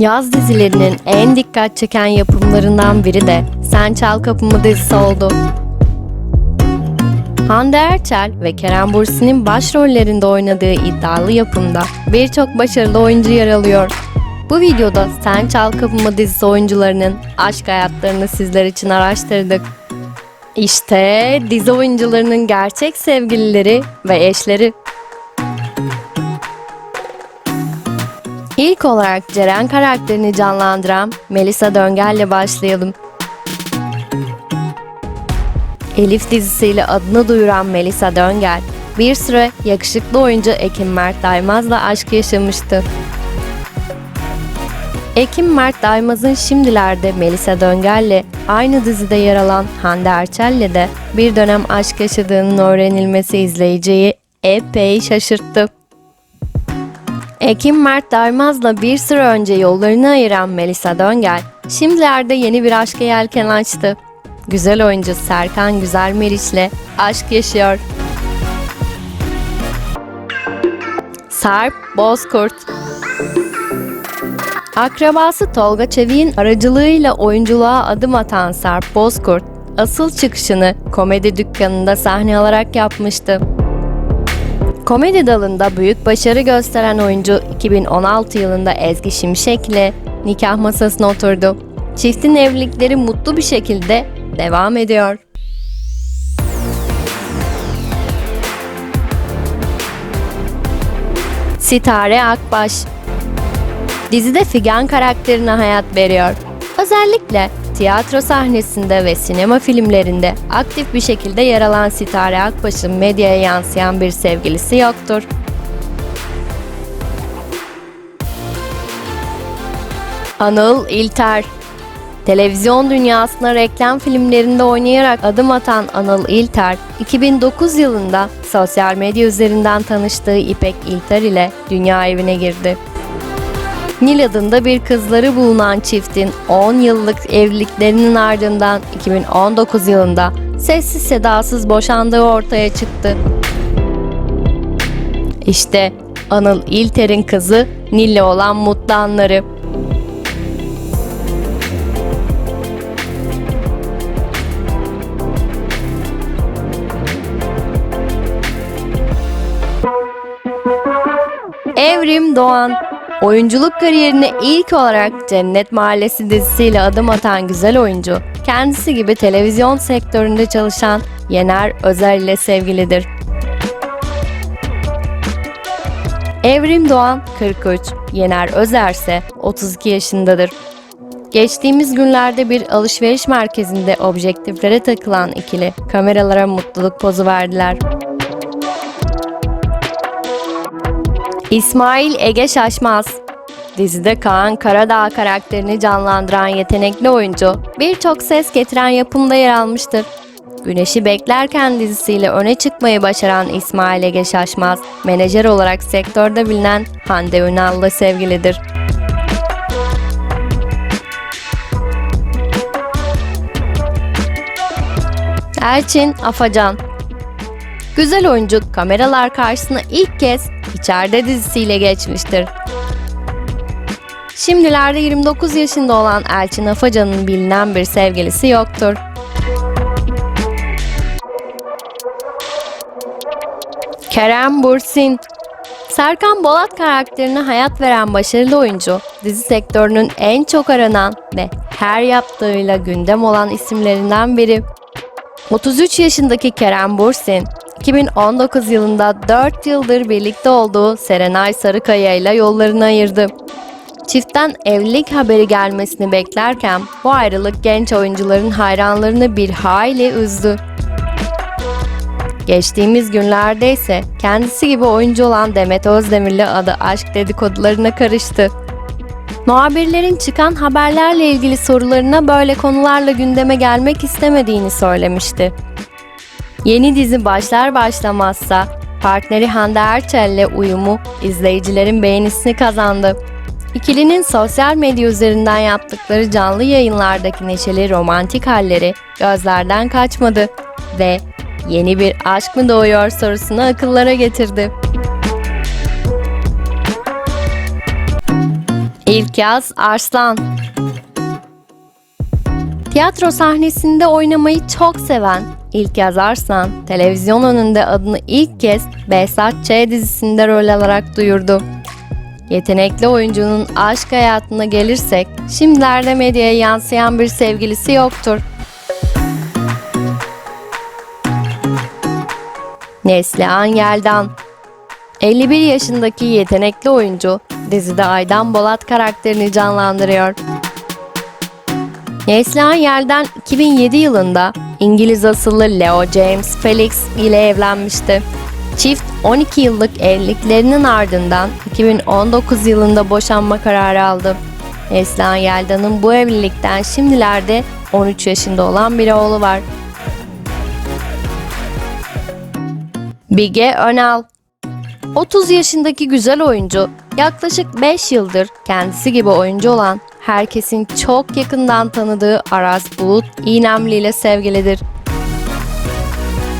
Yaz dizilerinin en dikkat çeken yapımlarından biri de Sen Çal Kapımı dizisi oldu. Hande Erçel ve Kerem Bürsin'in başrollerinde oynadığı iddialı yapımda birçok başarılı oyuncu yer alıyor. Bu videoda Sen Çal Kapımı dizisi oyuncularının aşk hayatlarını sizler için araştırdık. İşte dizi oyuncularının gerçek sevgilileri ve eşleri. İlk olarak Ceren karakterini canlandıran Melisa Döngel'le başlayalım. Elif dizisiyle adını duyuran Melisa Döngel, bir süre yakışıklı oyuncu Ekim Mert Daimaz'la aşk yaşamıştı. Ekim Mert Daimaz'ın şimdilerde Melisa Döngel'le aynı dizide yer alan Hande Erçel'le de bir dönem aşk yaşadığının öğrenilmesi izleyiciyi epey şaşırttı. Ekim Mert Daimaz'la bir süre önce yollarını ayıran Melisa Döngel, şimdilerde yeni bir aşka yelken açtı. Güzel oyuncu Serkan Güzel Meriç'le aşk yaşıyor. Sarp Bozkurt Akrabası Tolga Çevik'in aracılığıyla oyunculuğa adım atan Sarp Bozkurt, asıl çıkışını komedi dükkanında sahne alarak yapmıştı. Komedi dalında büyük başarı gösteren oyuncu 2016 yılında Ezgi Şimşek ile nikah masasına oturdu. Çiftin evlilikleri mutlu bir şekilde devam ediyor. Sitare Akbaş Dizide Figen karakterine hayat veriyor. Özellikle tiyatro sahnesinde ve sinema filmlerinde aktif bir şekilde yer alan Sitare Akbaş'ın medyaya yansıyan bir sevgilisi yoktur. Anıl İlter Televizyon dünyasına reklam filmlerinde oynayarak adım atan Anıl İlter, 2009 yılında sosyal medya üzerinden tanıştığı İpek İlter ile dünya evine girdi. Nil adında bir kızları bulunan çiftin 10 yıllık evliliklerinin ardından 2019 yılında sessiz sedasız boşandığı ortaya çıktı. İşte Anıl İlter'in kızı Nil'le olan mutlu anları. Evrim Doğan Oyunculuk kariyerine ilk olarak Cennet Mahallesi dizisiyle adım atan güzel oyuncu, kendisi gibi televizyon sektöründe çalışan Yener Özer ile sevgilidir. Evrim Doğan 43, Yener Özer ise 32 yaşındadır. Geçtiğimiz günlerde bir alışveriş merkezinde objektiflere takılan ikili kameralara mutluluk pozu verdiler. İsmail Ege Şaşmaz Dizide Kaan Karadağ karakterini canlandıran yetenekli oyuncu birçok ses getiren yapımda yer almıştır. Güneşi Beklerken dizisiyle öne çıkmayı başaran İsmail Ege Şaşmaz, menajer olarak sektörde bilinen Hande Ünal'la sevgilidir. Elçin Afacan Güzel oyuncu kameralar karşısına ilk kez İçeride dizisiyle geçmiştir. Şimdilerde 29 yaşında olan Elçin Afacan'ın bilinen bir sevgilisi yoktur. Kerem Bursin Serkan Bolat karakterine hayat veren başarılı oyuncu, dizi sektörünün en çok aranan ve her yaptığıyla gündem olan isimlerinden biri. 33 yaşındaki Kerem Bursin, 2019 yılında 4 yıldır birlikte olduğu Serenay Sarıkaya ile yollarını ayırdı. Çiftten evlilik haberi gelmesini beklerken bu ayrılık genç oyuncuların hayranlarını bir hayli üzdü. Geçtiğimiz günlerde ise kendisi gibi oyuncu olan Demet Özdemir'le adı aşk dedikodularına karıştı. Muhabirlerin çıkan haberlerle ilgili sorularına böyle konularla gündeme gelmek istemediğini söylemişti. Yeni dizi başlar başlamazsa partneri Hande Erçel'le uyumu izleyicilerin beğenisini kazandı. İkilinin sosyal medya üzerinden yaptıkları canlı yayınlardaki neşeli romantik halleri gözlerden kaçmadı ve yeni bir aşk mı doğuyor sorusunu akıllara getirdi. İlkyaz Arslan Tiyatro sahnesinde oynamayı çok seven İlkyaz Arslan, televizyon önünde adını ilk kez Behzat Ç. dizisinde rol alarak duyurdu. Yetenekli oyuncunun aşk hayatına gelirsek, şimdilerde medyaya yansıyan bir sevgilisi yoktur. Neslihan Yeldan 51 yaşındaki yetenekli oyuncu dizide Aydan Bolat karakterini canlandırıyor. Neslihan Yelden 2007 yılında İngiliz asıllı Leo James Felix ile evlenmişti. Çift 12 yıllık evliliklerinin ardından 2019 yılında boşanma kararı aldı. Neslihan Yeldan'ın bu evlilikten şimdilerde 13 yaşında olan bir oğlu var. Bige Önal 30 yaşındaki güzel oyuncu yaklaşık 5 yıldır kendisi gibi oyuncu olan herkesin çok yakından tanıdığı Aras Bulut İynemli ile sevgilidir.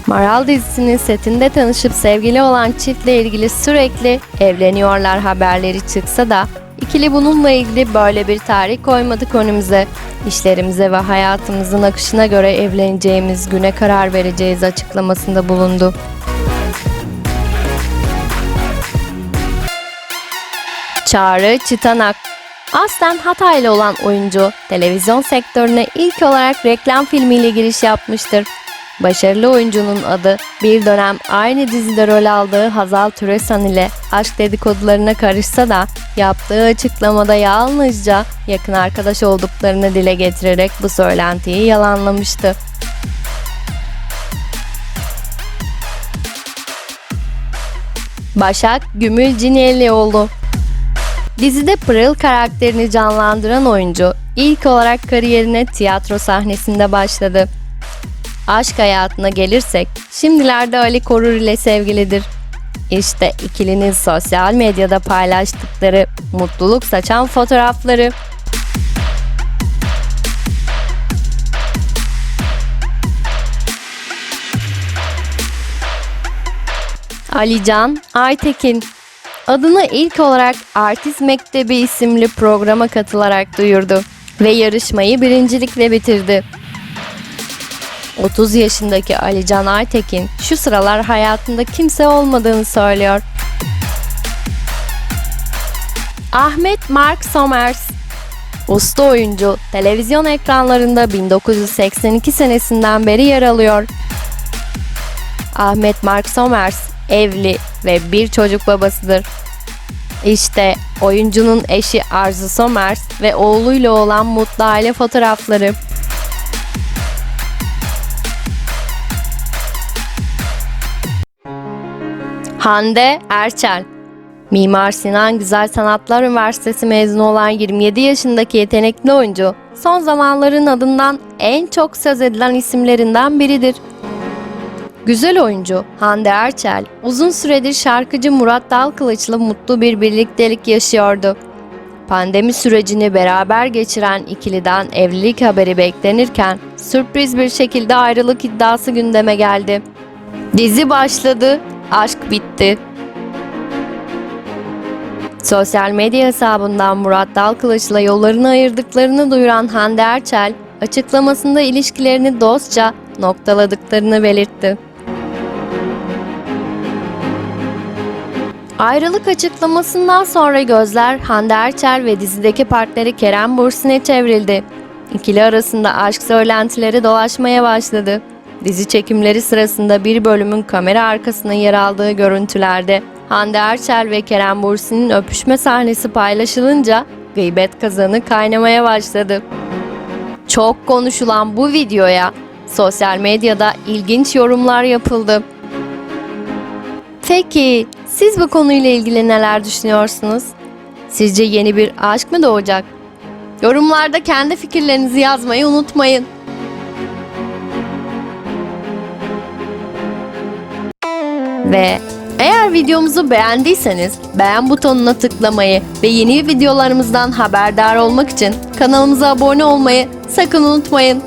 Maral dizisinin setinde tanışıp sevgili olan çiftle ilgili sürekli evleniyorlar haberleri çıksa da ikili bununla ilgili böyle bir tarih koymadık önümüze. İşlerimize ve hayatımızın akışına göre evleneceğimiz güne karar vereceğiz açıklamasında bulundu. Çağrı Çıtanak Aslen Hataylı olan oyuncu, televizyon sektörüne ilk olarak reklam filmiyle giriş yapmıştır. Başarılı oyuncunun adı bir dönem aynı dizide rol aldığı Hazal Türesan ile aşk dedikodularına karışsa da yaptığı açıklamada yalnızca yakın arkadaş olduklarını dile getirerek bu söylentiyi yalanlamıştı. Başak Gümül Cinelioğlu Dizide Pırıl karakterini canlandıran oyuncu ilk olarak kariyerine tiyatro sahnesinde başladı. Aşk hayatına gelirsek şimdilerde Ali Korur ile sevgilidir. İşte ikilinin sosyal medyada paylaştıkları mutluluk saçan fotoğrafları. Alican Aytekin Adını ilk olarak Artist Mektebi isimli programa katılarak duyurdu ve yarışmayı birincilikle bitirdi. 30 yaşındaki Alican Aytekin şu sıralar hayatında kimse olmadığını söylüyor. Ahmet Mark Somers Usta oyuncu televizyon ekranlarında 1982 senesinden beri yer alıyor. Ahmet Mark Somers evli ve bir çocuk babasıdır. İşte oyuncunun eşi Arzu Somers ve oğluyla olan mutlu aile fotoğrafları. Hande Erçel Mimar Sinan Güzel Sanatlar Üniversitesi mezunu olan 27 yaşındaki yetenekli oyuncu, son zamanların adından en çok söz edilen isimlerinden biridir. Güzel oyuncu Hande Erçel uzun süredir şarkıcı Murat Dalkılıç'la mutlu bir birliktelik yaşıyordu. Pandemi sürecini beraber geçiren ikiliden evlilik haberi beklenirken sürpriz bir şekilde ayrılık iddiası gündeme geldi. Dizi başladı, aşk bitti. Sosyal medya hesabından Murat Dalkılıç'la yollarını ayırdıklarını duyuran Hande Erçel, açıklamasında ilişkilerini dostça noktaladıklarını belirtti. Ayrılık açıklamasından sonra gözler Hande Erçel ve dizideki partneri Kerem Bursin'e çevrildi. İkili arasında aşk söylentileri dolaşmaya başladı. Dizi çekimleri sırasında bir bölümün kamera arkasına yer aldığı görüntülerde Hande Erçel ve Kerem Bursin'in öpüşme sahnesi paylaşılınca gıybet kazanı kaynamaya başladı. Çok konuşulan bu videoya sosyal medyada ilginç yorumlar yapıldı. Peki siz bu konuyla ilgili neler düşünüyorsunuz? Sizce yeni bir aşk mı doğacak? Yorumlarda kendi fikirlerinizi yazmayı unutmayın. Ve eğer videomuzu beğendiyseniz beğen butonuna tıklamayı ve yeni videolarımızdan haberdar olmak için kanalımıza abone olmayı sakın unutmayın.